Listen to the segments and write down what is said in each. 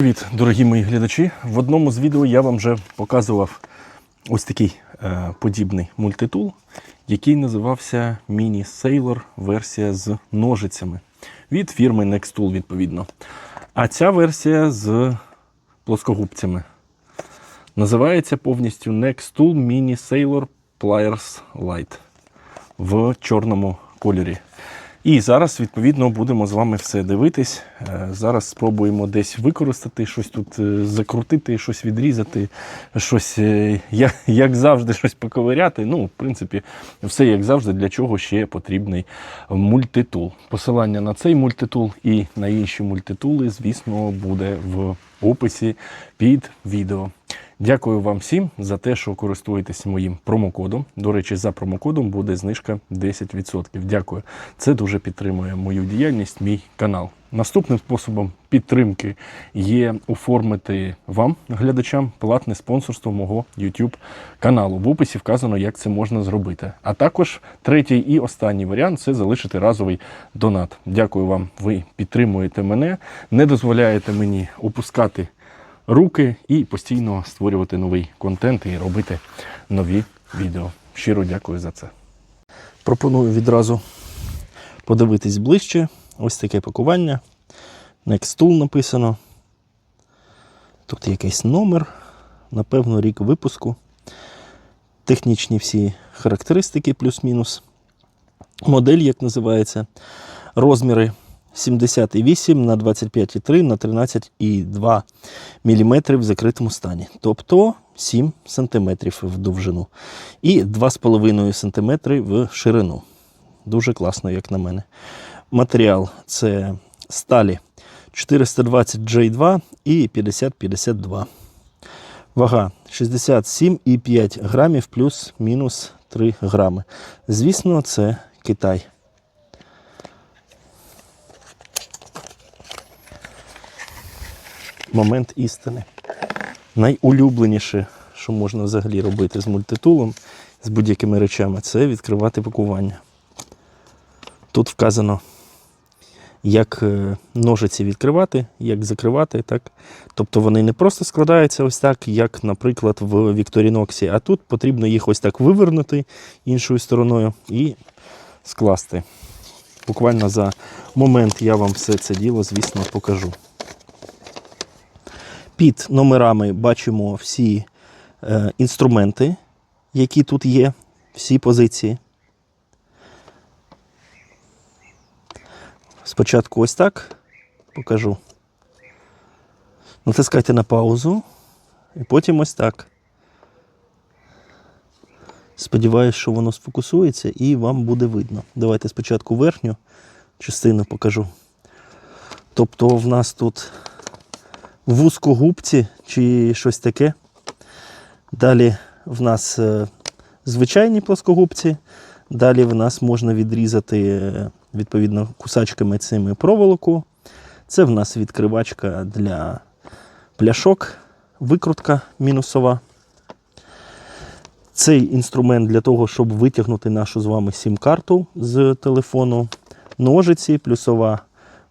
Привіт, дорогі мої глядачі. В одному з відео я вам вже показував ось такий е, подібний мультитул, який називався Mini Sailor версія з ножицями від фірми Nextool, відповідно. А ця версія з плоскогубцями. Називається повністю Nextool Mini Sailor Pliers Light в чорному кольорі. І зараз, відповідно, будемо з вами все дивитись. Е, Зараз спробуємо десь використати, щось тут е, закрутити, щось відрізати, щось, е, як, як завжди, щось поковиряти. Ну, в принципі, все як завжди, для чого ще потрібний мультитул. Посилання на цей мультитул і на інші мультитули, звісно, буде в описі під відео. Дякую вам всім за те, що користуєтесь моїм промокодом. До речі, за промокодом буде знижка 10%. Дякую. Це дуже підтримує мою діяльність, мій канал. Наступним способом підтримки є оформити вам, глядачам, платне спонсорство мого YouTube каналу. В описі вказано, як це можна зробити. А також третій і останній варіант це залишити разовий донат. Дякую вам. Ви підтримуєте мене, не дозволяєте мені опускати руки і постійно створювати новий контент і робити нові відео. Щиро дякую за це. Пропоную відразу подивитись ближче. Ось таке пакування. Nextool написано. Тут якийсь номер, напевно, рік випуску. Технічні всі характеристики, плюс-мінус. Модель, як називається, розміри 78 на 25,3 на 13,2 мм в закритому стані. Тобто 7 см в довжину і 2,5 см в ширину. Дуже класно, як на мене. Матеріал це сталі 420 J2 і 50-52. Вага 67,5 грамів плюс-мінус 3 грами. Звісно, це Китай. Момент істини. Найулюбленіше, що можна взагалі робити з мультитулом, з будь-якими речами, це відкривати пакування. Тут вказано, як е, ножиці відкривати, як закривати. Так? Тобто вони не просто складаються ось так, як, наприклад, в Вікторіноксі, а тут потрібно їх ось так вивернути іншою стороною і скласти. Буквально за момент я вам все це діло, звісно, покажу. Під номерами бачимо всі е, інструменти, які тут є, всі позиції. Спочатку ось так покажу. Натискайте на паузу і потім ось так. Сподіваюсь, що воно сфокусується і вам буде видно. Давайте спочатку верхню частину покажу. Тобто в нас тут вузькогубці чи щось таке. Далі в нас е, звичайні плоскогубці. Далі в нас можна відрізати е, відповідно кусачками цими проволоку. Це в нас відкривачка для пляшок, викрутка мінусова. Цей інструмент для того, щоб витягнути нашу з вами сім-карту з телефону, ножиці, плюсова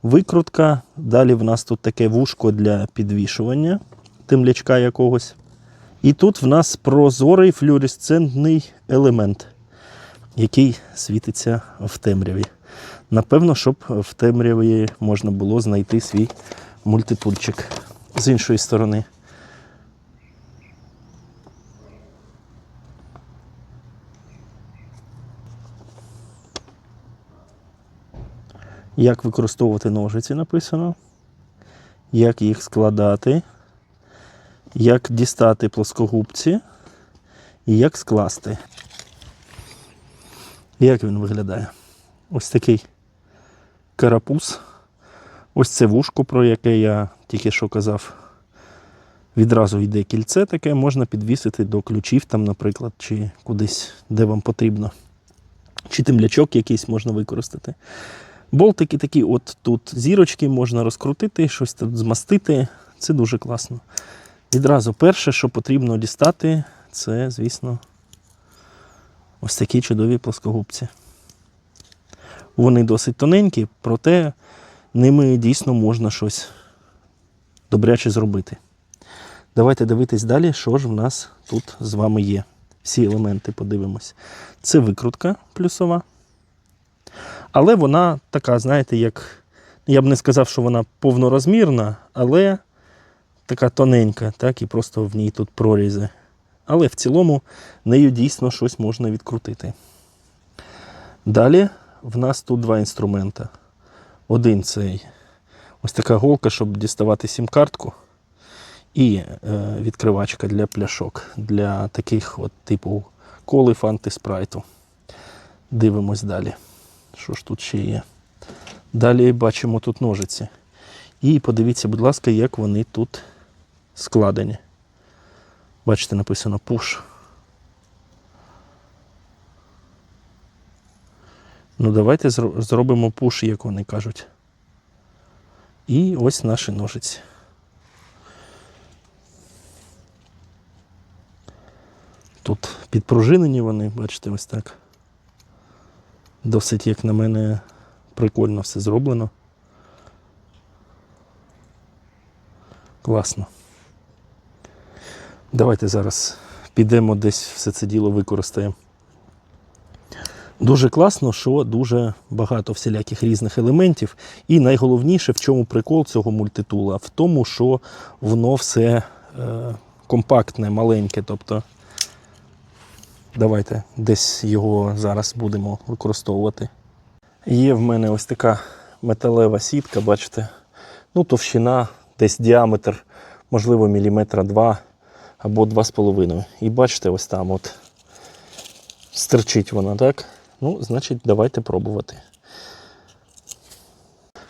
викрутка. Далі в нас тут таке вушко для підвішування темлячка якогось. І тут в нас прозорий флюоресцентний елемент, який світиться в темряві. Напевно, щоб в темряві можна було знайти свій мультитульчик з іншої сторони. Як використовувати ножиці написано, як їх складати, як дістати плоскогубці і як скласти. Як він виглядає? Ось такий карапуз. Ось це вушко, про яке я тільки що казав. Відразу йде кільце таке, можна підвісити до ключів, там, наприклад, чи кудись, де вам потрібно. Чи темлячок якийсь можна використати. Болтики такі, от тут зірочки можна розкрутити, щось тут змастити. Це дуже класно. Відразу перше, що потрібно дістати, це, звісно, ось такі чудові плоскогубці. Вони досить тоненькі, проте ними дійсно можна щось добряче зробити. Давайте дивитись далі, що ж в нас тут з вами є. Всі елементи подивимось. Це викрутка плюсова. Але вона така, знаєте, як. Я б не сказав, що вона повнорозмірна, але така тоненька, так, і просто в ній тут прорізи. Але в цілому нею дійсно щось можна відкрутити. Далі в нас тут два інструмента. Один цей ось така голка, щоб діставати сім-картку. І е, відкривачка для пляшок, для таких от типу коли фанти спрайту. Дивимось далі. Що ж тут ще є? Далі бачимо тут ножиці. І подивіться, будь ласка, як вони тут складені. Бачите, написано push. Ну, давайте зробимо пуш, як вони кажуть. І ось наші ножиці. Тут підпружинені вони, бачите, ось так. Досить, як на мене, прикольно все зроблено. Класно. Давайте зараз підемо десь все це діло використаємо. Дуже класно, що дуже багато всіляких різних елементів. І найголовніше, в чому прикол цього мультитула, в тому, що воно все е, компактне, маленьке. Тобто, давайте десь його зараз будемо використовувати. Є в мене ось така металева сітка, бачите, ну, товщина, десь діаметр, можливо, міліметра два або два з половиною. І бачите, ось там от стерчить вона, так? Ну, значить, давайте пробувати.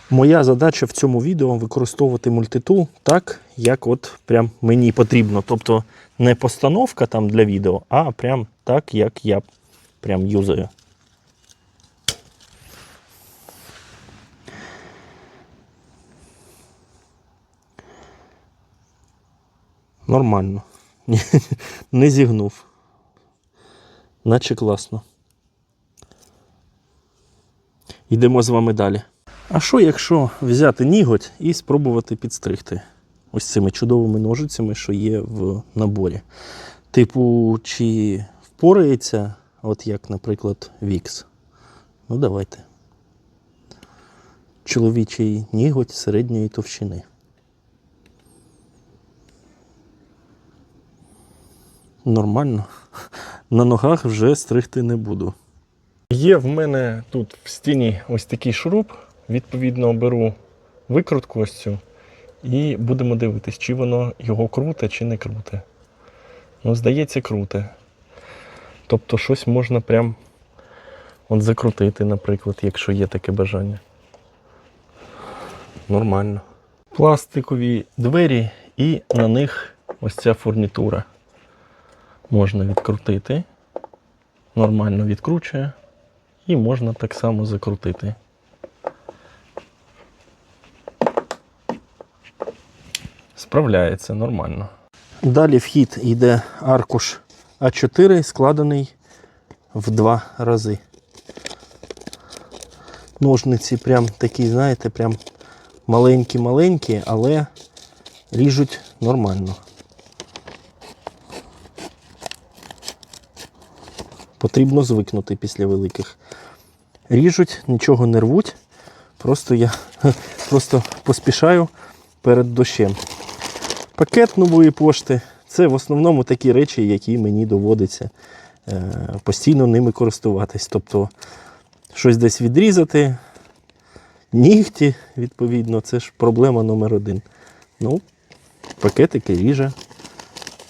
Моя задача в цьому відео використовувати мультитул так, як от прям мені потрібно. Тобто не постановка там для відео, а прям так, як я прям юзаю. Нормально. Не зігнув. Наче класно. Йдемо з вами далі. А що, якщо взяти ніготь і спробувати підстригти ось цими чудовими ножицями, що є в наборі? Типу, чи впорається, от як, наприклад, Вікс? Ну, давайте. Чоловічий ніготь середньої товщини. Нормально. На ногах вже стригти не буду. Є в мене тут в стіні ось такий шуруп. Відповідно, беру викрутку ось цю і будемо дивитись, чи воно його круте, чи не круте. Ну, здається, круте. Тобто щось можна прям от закрутити, наприклад, якщо є таке бажання. Нормально. Пластикові двері і на них ось ця фурнітура. Можна відкрутити. Нормально відкручує. І можна так само закрутити. Справляється нормально. Далі вхід йде аркуш А4, складений в два рази. Ножниці прям такі, знаєте, прям маленькі-маленькі, але ріжуть нормально. Потрібно звикнути після великих. Ріжуть, нічого не рвуть. Просто я просто поспішаю перед дощем. Пакет нової пошти це в основному такі речі, які мені доводиться е, постійно ними користуватись. Тобто щось десь відрізати, нігті, відповідно, це ж проблема номер один. Ну, пакетики ріже.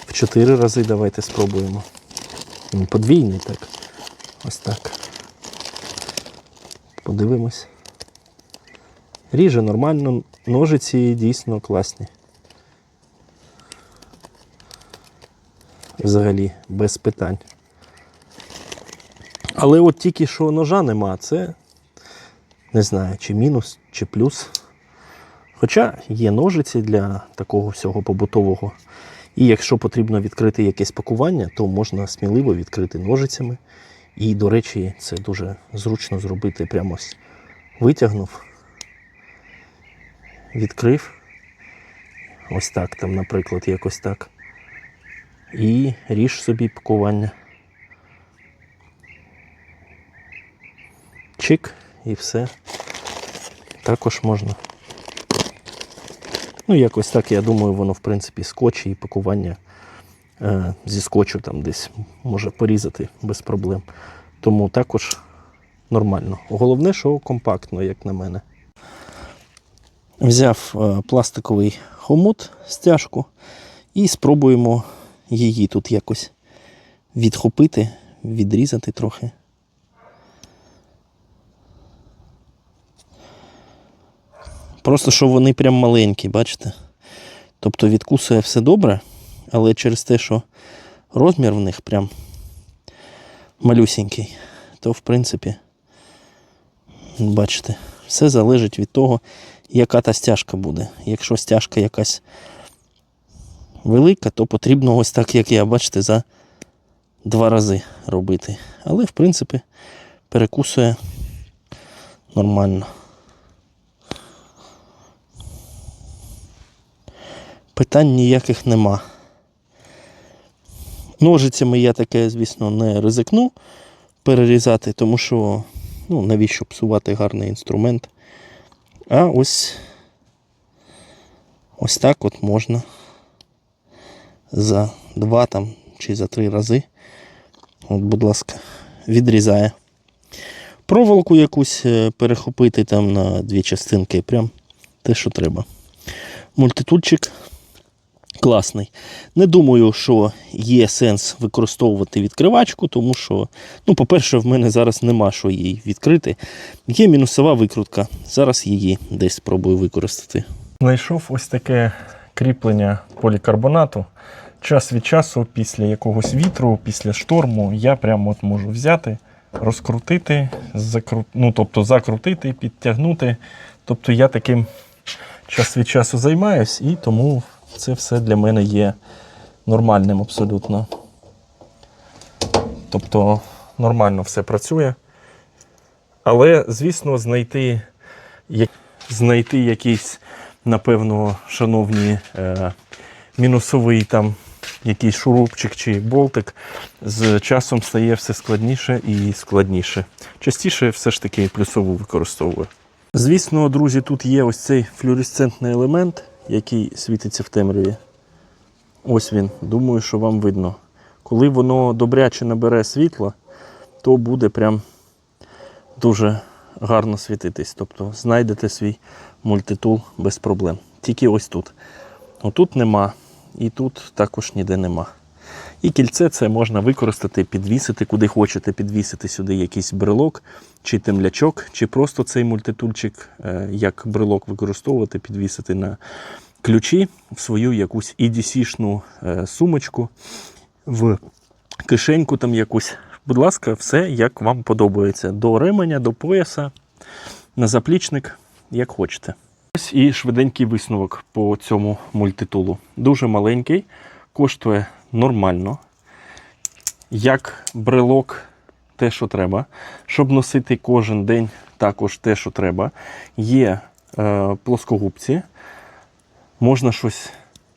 В чотири рази давайте спробуємо. Подвійний так. Ось так. Подивимось. Ріже нормально, ножиці дійсно класні. Взагалі, без питань. Але от тільки що ножа нема, це не знаю, чи мінус, чи плюс. Хоча є ножиці для такого всього побутового. І якщо потрібно відкрити якесь пакування, то можна сміливо відкрити ножицями. І, до речі, це дуже зручно зробити прямо витягнув, відкрив, ось так, там, наприклад, якось так. І ріж собі пакування. Чик і все. Також можна. Ну, якось так, я думаю, воно, в принципі, скотч і пакування е, зі скотчу там десь може порізати без проблем. Тому також нормально. Головне, що компактно, як на мене. Взяв е, пластиковий хомут стяжку і спробуємо її тут якось відхопити, відрізати трохи. Просто що вони прям маленькі, бачите? Тобто відкусує все добре, але через те, що розмір в них прям малюсінький, то в принципі, бачите, все залежить від того, яка та стяжка буде. Якщо стяжка якась велика, то потрібно ось так, як я, бачите, за два рази робити. Але, в принципі, перекусує нормально. Питань ніяких нема. Ножицями я таке, звісно, не ризикну перерізати, тому що ну, навіщо псувати гарний інструмент. А ось ось так от можна за два там чи за три рази. От, будь ласка, відрізає. Проволоку якусь е, перехопити там на дві частинки. Прям те, що треба. Мультитульчик класний. Не думаю, що є сенс використовувати відкривачку, тому що, ну, по-перше, в мене зараз нема що її відкрити. Є мінусова викрутка. Зараз її десь спробую використати. Знайшов ось таке кріплення полікарбонату. Час від часу, після якогось вітру, після шторму, я прямо от можу взяти, розкрутити, закру... ну, тобто закрутити, підтягнути. Тобто я таким час від часу займаюсь, і тому це все для мене є нормальним абсолютно. Тобто нормально все працює. Але, звісно, знайти, знайти якийсь, напевно, шановні, е, мінусовий там якийсь шурупчик чи болтик з часом стає все складніше і складніше. Частіше все ж таки плюсову використовую. Звісно, друзі, тут є ось цей флюоресцентний елемент, який світиться в темряві. Ось він. Думаю, що вам видно. Коли воно добряче набере світла, то буде прям дуже гарно світитись. Тобто знайдете свій мультитул без проблем. Тільки ось тут. Отут нема, і тут також ніде нема. І кільце це можна використати, підвісити, куди хочете, підвісити сюди якийсь брелок чи темлячок, чи просто цей мультитульчик е, як брелок використовувати, підвісити на ключі в свою якусь EDC-шну е, сумочку, в кишеньку там якусь. Будь ласка, все як вам подобається. До ременя, до пояса, на заплічник, як хочете. Ось і швиденький висновок по цьому мультитулу. Дуже маленький, коштує нормально. Як брелок, те, що треба. Щоб носити кожен день, також те, що треба. Є е, плоскогубці, можна щось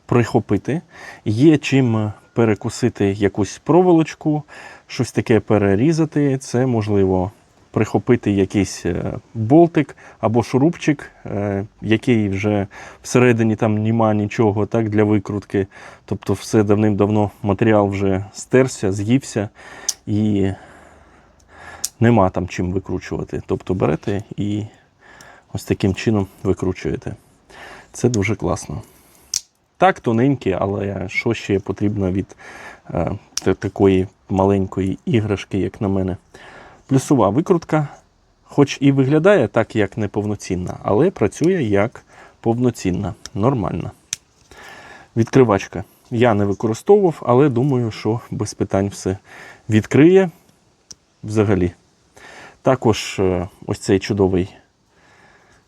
прихопити. Є чим перекусити якусь проволочку, щось таке перерізати. Це можливо прихопити якийсь е, болтик або шурупчик, е, який вже всередині там нема нічого так, для викрутки. Тобто все давним-давно матеріал вже стерся, з'ївся і нема там чим викручувати. Тобто берете і ось таким чином викручуєте. Це дуже класно. Так, тоненькі, але що ще потрібно від е, такої маленької іграшки, як на мене. Плюсова викрутка, хоч і виглядає так, як неповноцінна, але працює як повноцінна, нормальна. Відкривачка я не використовував, але думаю, що без питань все відкриє взагалі. Також е, ось цей чудовий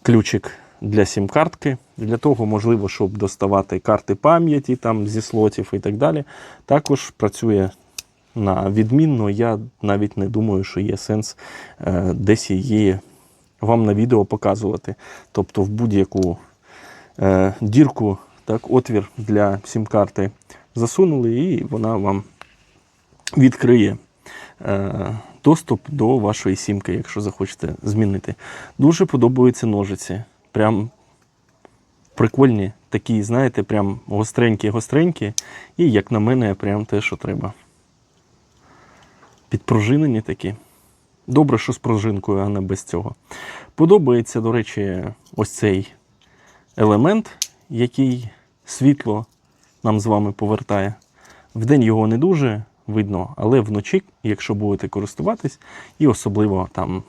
ключик для сім-картки. Для того, можливо, щоб доставати карти пам'яті там, зі слотів і так далі. Також працює на відмінно. Я навіть не думаю, що є сенс е, десь її вам на відео показувати. Тобто в будь-яку е, дірку так, отвір для сім-карти засунули, і вона вам відкриє е, доступ до вашої сімки, якщо захочете змінити. Дуже подобаються ножиці. Прям прикольні, такі, знаєте, прям гостренькі-гостренькі. І, як на мене, прям те, що треба. Підпружинені такі. Добре, що з пружинкою, а не без цього. Подобається, до речі, ось цей елемент, який світло нам з вами повертає. Вдень його не дуже видно, але вночі, якщо будете користуватись, і особливо там,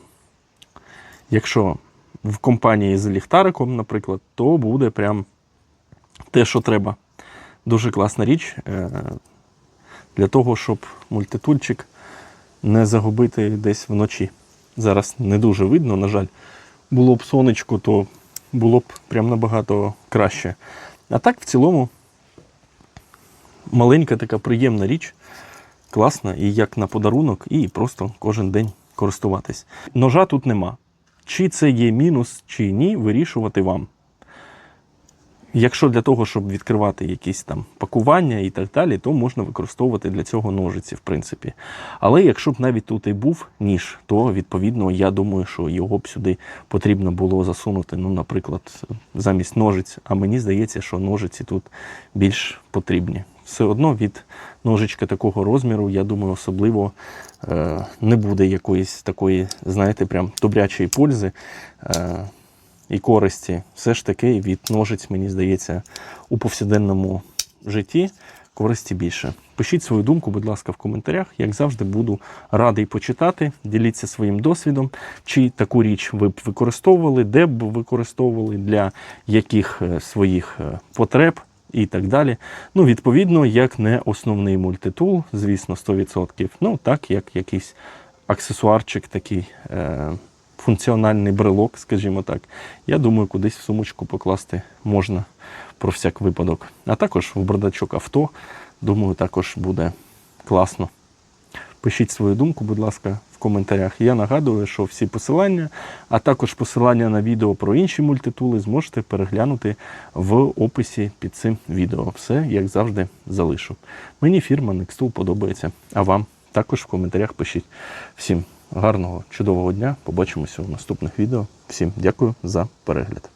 якщо в компанії з ліхтариком, наприклад, то буде прям те, що треба. Дуже класна річ е, для того, щоб мультитульчик не загубити десь вночі. Зараз не дуже видно, на жаль. Було б сонечко, то було б прям набагато краще. А так, в цілому, маленька така приємна річ, класна, і як на подарунок, і просто кожен день користуватись. Ножа тут нема. Чи це є мінус, чи ні, вирішувати вам. Якщо для того, щоб відкривати якісь там пакування і так далі, то можна використовувати для цього ножиці, в принципі. Але якщо б навіть тут і був ніж, то відповідно я думаю, що його б сюди потрібно було засунути, ну, наприклад, замість ножиць. А мені здається, що ножиці тут більш потрібні. Все одно від ножичка такого розміру, я думаю, особливо е, не буде якоїсь такої, знаєте, прям добрячої пользи. Е, і користі, все ж таки від ножиць, мені здається, у повсякденному житті користі більше. Пишіть свою думку, будь ласка, в коментарях. Як завжди, буду радий почитати. Діліться своїм досвідом, чи таку річ ви б використовували, де б використовували, для яких е, своїх е, потреб. І так далі. Ну, відповідно, як не основний мультитул, звісно, 100%. Ну, так, як якийсь аксесуарчик такий. Е- функціональний брелок, скажімо так. Я думаю, кудись в сумочку покласти можна про всяк випадок. А також в бардачок авто, думаю, також буде класно. Пишіть свою думку, будь ласка, в коментарях. Я нагадую, що всі посилання, а також посилання на відео про інші мультитули зможете переглянути в описі під цим відео. Все, як завжди, залишу. Мені фірма Nextool подобається, а вам також в коментарях пишіть. Всім гарного, чудового дня. Побачимося у наступних відео. Всім дякую за перегляд.